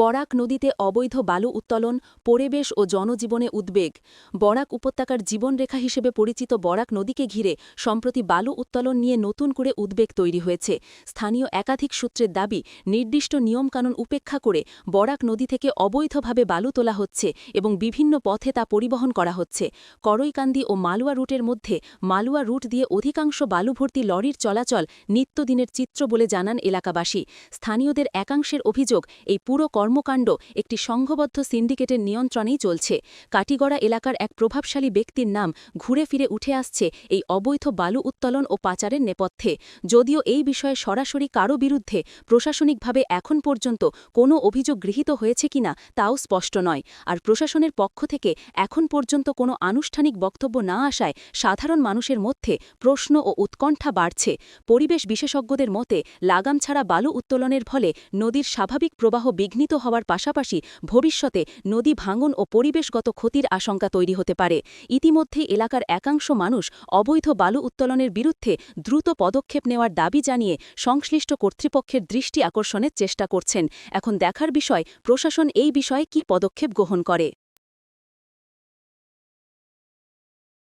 বরাক নদীতে অবৈধ বালু উত্তোলন, পরিবেশ ও জনজীবনে উদ্বেগ। বরাক উপত্যকার জীবনরেখা হিসেবে পরিচিত বরাক নদীকে ঘিরে সম্প্রতি বালু উত্তোলন নিয়ে নতুন করে উদ্বেগ তৈরি হয়েছে। স্থানীয় একাধিক সূত্রের দাবি, নির্দিষ্ট নিয়মকানুন উপেক্ষা করে বরাক নদী থেকে অবৈধভাবে বালু তোলা হচ্ছে এবং বিভিন্ন পথে তা পরিবহন করা হচ্ছে। করইকান্দি ও মালুয়া রুটের মধ্যে মালুয়া রুট দিয়ে অধিকাংশ বালু ভর্তি লরির চলাচল নিত্যদিনের চিত্র বলে জানান এলাকাবাসী। স্থানীয়দের একাংশের অভিযোগ, এই পুরো কর্মকাণ্ড, একটি সংঘবদ্ধ সিন্ডিকেটের নিয়ন্ত্রণেই চলছে। কাটিগড়া এলাকার এক প্রভাবশালী ব্যক্তির নাম ঘুরে ফিরে উঠে আসছে এই অবৈধ বালু উত্তোলন ও পাচারের নেপথ্যে। যদিও এই বিষয়ে সরাসরি কারও বিরুদ্ধে প্রশাসনিকভাবে এখন পর্যন্ত কোনো অভিযোগ গৃহীত হয়েছে কিনা তাও স্পষ্ট নয়। আর প্রশাসনের পক্ষ থেকে এখন পর্যন্ত কোনো আনুষ্ঠানিক বক্তব্য না আসায় সাধারণ মানুষের মধ্যে প্রশ্ন ও উৎকণ্ঠা বাড়ছে। পরিবেশ বিশেষজ্ঞদের মতে লাগাম ছাড়া বালু উত্তোলনের ফলে নদীর স্বাভাবিক প্রবাহ বিঘ্নিত হওয়ার পাশাপাশি ভবিষ্যতে নদী ভাঙন ও পরিবেশগত ক্ষতির আশঙ্কা তৈরি হতে পারে। ইতিমধ্যে এলাকার একাংশ মানুষ অবৈধ বালু উত্তোলনের বিরুদ্ধে দ্রুত পদক্ষেপ নেওয়ার দাবি জানিয়ে সংশ্লিষ্ট কর্তৃপক্ষের দৃষ্টি আকর্ষণের চেষ্টা করছেন। এখন দেখার বিষয়, প্রশাসন এই বিষয়ে কি পদক্ষেপ গ্রহণ করে?